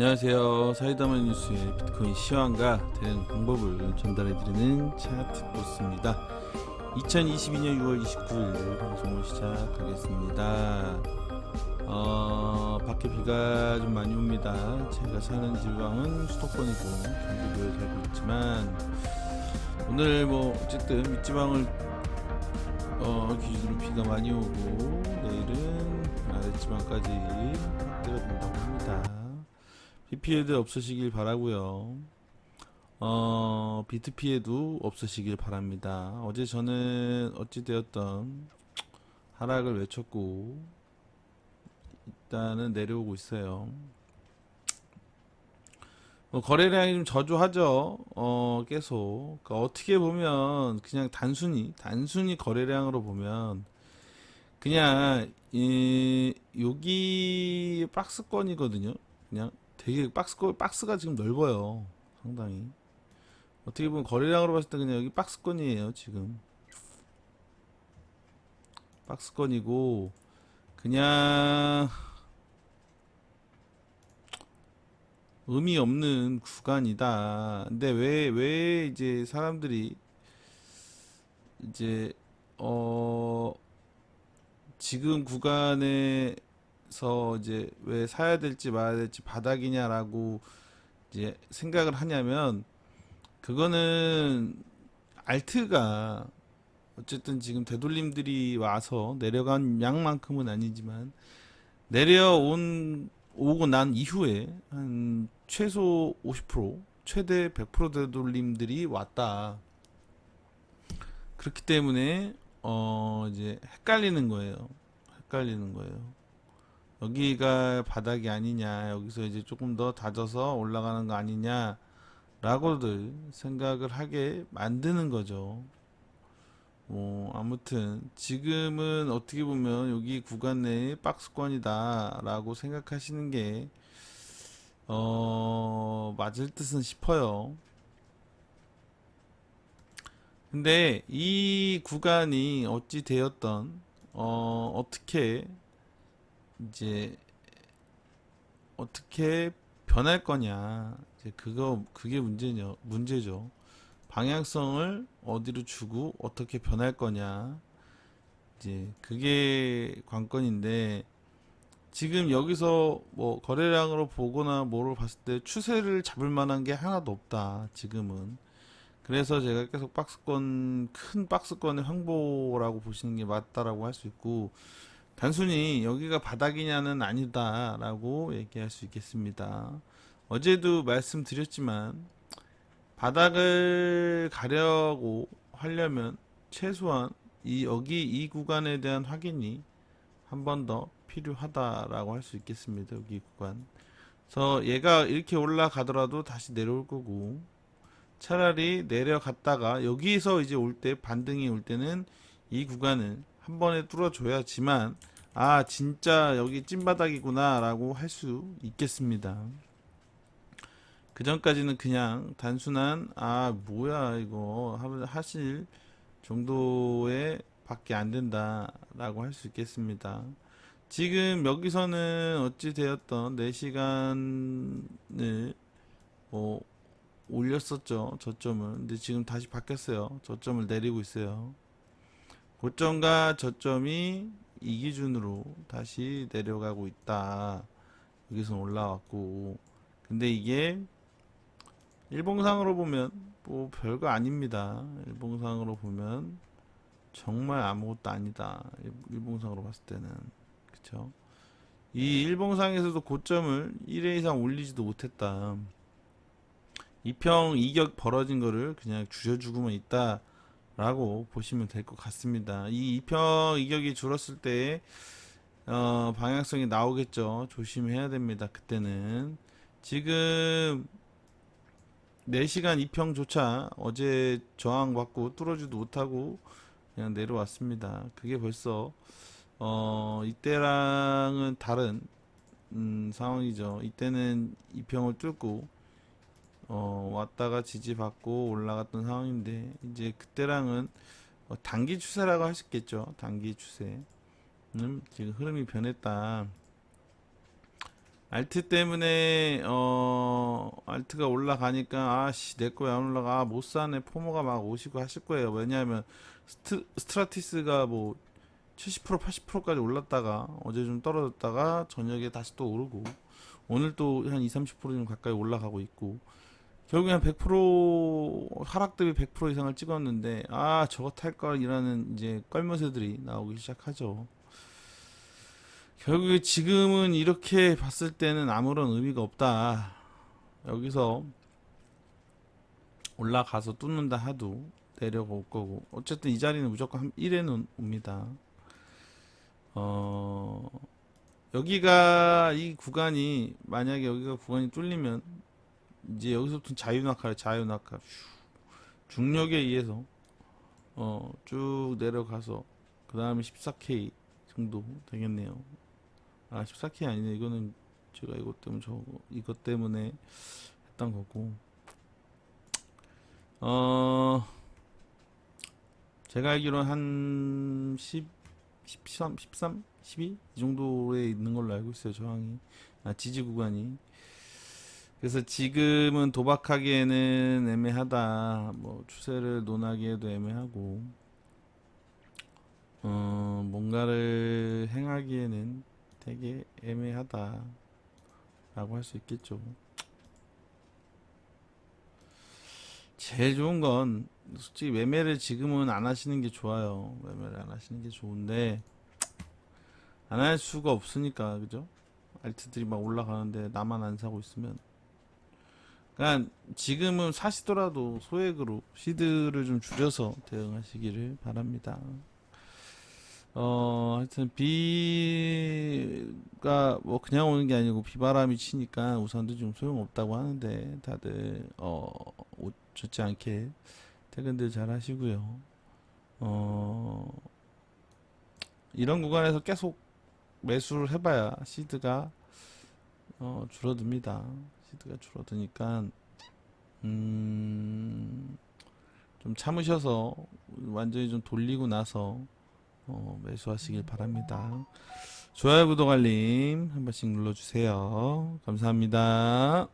안녕하세요. 사이다만 뉴스의 비트코인 시황과 대응 방법을 전달해드리는 차트 보스입니다. 2022년 6월 29일 방송을 시작하겠습니다. 어, 밖에 비가 좀 많이 옵니다. 제가 사는 지방은 수도권이고 경기도에 살고 있지만 오늘 뭐 어쨌든 윗지방을 어, 기준으로 비가 많이 오고 내일은 아랫지방까지 확대가 된다고 합니다. 비 피해도 없으시길 바라고요. 어, 비트 피해도 없으시길 바랍니다. 어제 저는 어찌 되었던 하락을 외쳤고 일단은 내려오고 있어요. 뭐 거래량이 좀 저조하죠. 어, 계속. 그러니까 어떻게 보면 그냥 단순히 단순히 거래량으로 보면 그냥 이 여기 박스권이거든요. 그냥 되게 박스 박스가 지금 넓어요. 상당히. 어떻게 보면 거래량으로 봤을 때 그냥 여기 박스권이에요, 지금. 박스권이고 그냥 의미 없는 구간이다. 근데 왜 왜 이제 사람들이 이제 어 지금 구간에 서 이제 왜 사야 될지 말아야 될지 바닥이냐라고 이제 생각을 하냐면 그거는 알트가 어쨌든 지금 되돌림들이 와서 내려간 양만큼은 아니지만 내려온 오고 난 이후에 한 최소 50% 최대 100% 되돌림들이 왔다. 그렇기 때문에 어 이제 헷갈리는 거예요. 헷갈리는 거예요. 여기가 바닥이 아니냐, 여기서 이제 조금 더 다져서 올라가는 거 아니냐, 라고들 생각을 하게 만드는 거죠. 뭐, 아무튼, 지금은 어떻게 보면 여기 구간 내에 박스권이다, 라고 생각하시는 게, 어, 맞을 듯은 싶어요. 근데 이 구간이 어찌 되었던, 어, 어떻게 이제 어떻게 변할 거냐. 이제 그거 그게 문제죠 문제죠. 방향성을 어디로 주고 어떻게 변할 거냐. 이제 그게 관건인데 지금 여기서 뭐 거래량으로 보거나 뭐로 봤을 때 추세를 잡을 만한 게 하나도 없다 지금은. 그래서 제가 계속 박스권 큰 박스권의 횡보라고 보시는 게 맞다라고 할 수 있고 단순히 여기가 바닥이냐는 아니다라고 얘기할 수 있겠습니다. 어제도 말씀드렸지만 바닥을 가려고 하려면 최소한 이 여기 이 구간에 대한 확인이 한 번 더 필요하다라고 할 수 있겠습니다. 여기 구간. 그래서 얘가 이렇게 올라가더라도 다시 내려올 거고 차라리 내려갔다가 여기서 이제 올 때 반등이 올 때는 이 구간을 한 번에 뚫어줘야지만 아 진짜 여기 찐바닥이구나 라고 할 수 있겠습니다. 그 전까지는 그냥 단순한 아 뭐야 이거 하- 하실 정도의 밖에 안 된다 라고 할 수 있겠습니다. 지금 여기서는 어찌 되었던 4시간을 뭐 올렸었죠 저점을. 근데 지금 다시 바뀌었어요. 저점을 내리고 있어요. 고점과 저점이 이 기준으로 다시 내려가고 있다. 여기서 올라왔고. 근데 이게 일봉상으로 보면 뭐 별거 아닙니다. 일봉상으로 보면 정말 아무것도 아니다. 일- 일봉상으로 봤을 때는. 그쵸? 이 일봉상에서도 고점을 1회 이상 올리지도 못했다. 이평 이격 벌어진 거를 그냥 주저주고만 있다. 라고 보시면 될 것 같습니다. 이 이평 이격이 줄었을 때 어, 방향성이 나오겠죠. 조심해야 됩니다. 그때는 지금 4시간 이평조차 어제 저항받고 뚫어지도 못하고 그냥 내려왔습니다. 그게 벌써 어, 이때랑은 다른 음, 상황이죠. 이때는 이평을 뚫고 어, 왔다가 지지받고 올라갔던 상황인데 이제 그때랑은 어, 단기 추세라고 있겠죠. 단기 추세. 음, 지금 흐름이 변했다. 알트 때문에 어 알트가 올라가니까 아씨 내 거에 안 올라가 아, 못 사네 포모가 막 오시고 하실 거예요 왜냐하면 스트, 스트라티스가 뭐 70% 80%까지 올랐다가 어제 좀 떨어졌다가 저녁에 다시 또 오르고 오늘 또 한 2, 30%좀 가까이 올라가고 있고 결국에 한 100% 하락 대비 100% 이상을 찍었는데 아 저거 탈 걸 이라는 이제 껄머새들이 나오기 시작하죠. 결국에 지금은 이렇게 봤을 때는 아무런 의미가 없다. 여기서 올라가서 뚫는다 하도 내려가 올 거고 어쨌든 이 자리는 무조건 한 1에는 옵니다. 어 여기가 이 구간이 만약에 여기가 구간이 뚫리면 이제 여기서부터 자유낙하래 자유낙하 슈. 중력에 의해서 어 쭉 내려가서 그 다음에 14K 정도 되겠네요. 아 14K 아니네 이거는 제가 이것 때문에 저 이것 때문에 했던 거고 어 제가 알기로는 한 10, 13, 13, 12? 이 정도에 있는 걸로 알고 있어요 저항이 아 지지 구간이 그래서 지금은 도박하기에는 애매하다. 뭐 추세를 논하기에도 애매하고 어 뭔가를 행하기에는 되게 애매하다 라고 할 수 있겠죠. 제일 좋은 건 솔직히 매매를 지금은 안 하시는 게 좋아요. 매매를 안 하시는 게 좋은데 안 할 수가 없으니까 그죠? 알트들이 막 올라가는데 나만 안 사고 있으면 그러니까 지금은 사시더라도 소액으로 시드를 좀 줄여서 대응하시기를 바랍니다. 어, 하여튼 비가 뭐 그냥 오는 게 아니고 비바람이 치니까 우산도 좀 소용없다고 하는데 다들 어, 옷 좋지 않게 퇴근들 잘 하시고요. 어, 이런 구간에서 계속 매수를 해봐야 시드가 어, 줄어듭니다. 시드가 줄어드니까 음, 좀 참으셔서 완전히 좀 돌리고 나서 어, 매수하시길 바랍니다. 좋아요, 구독, 알림 한 번씩 눌러주세요. 감사합니다.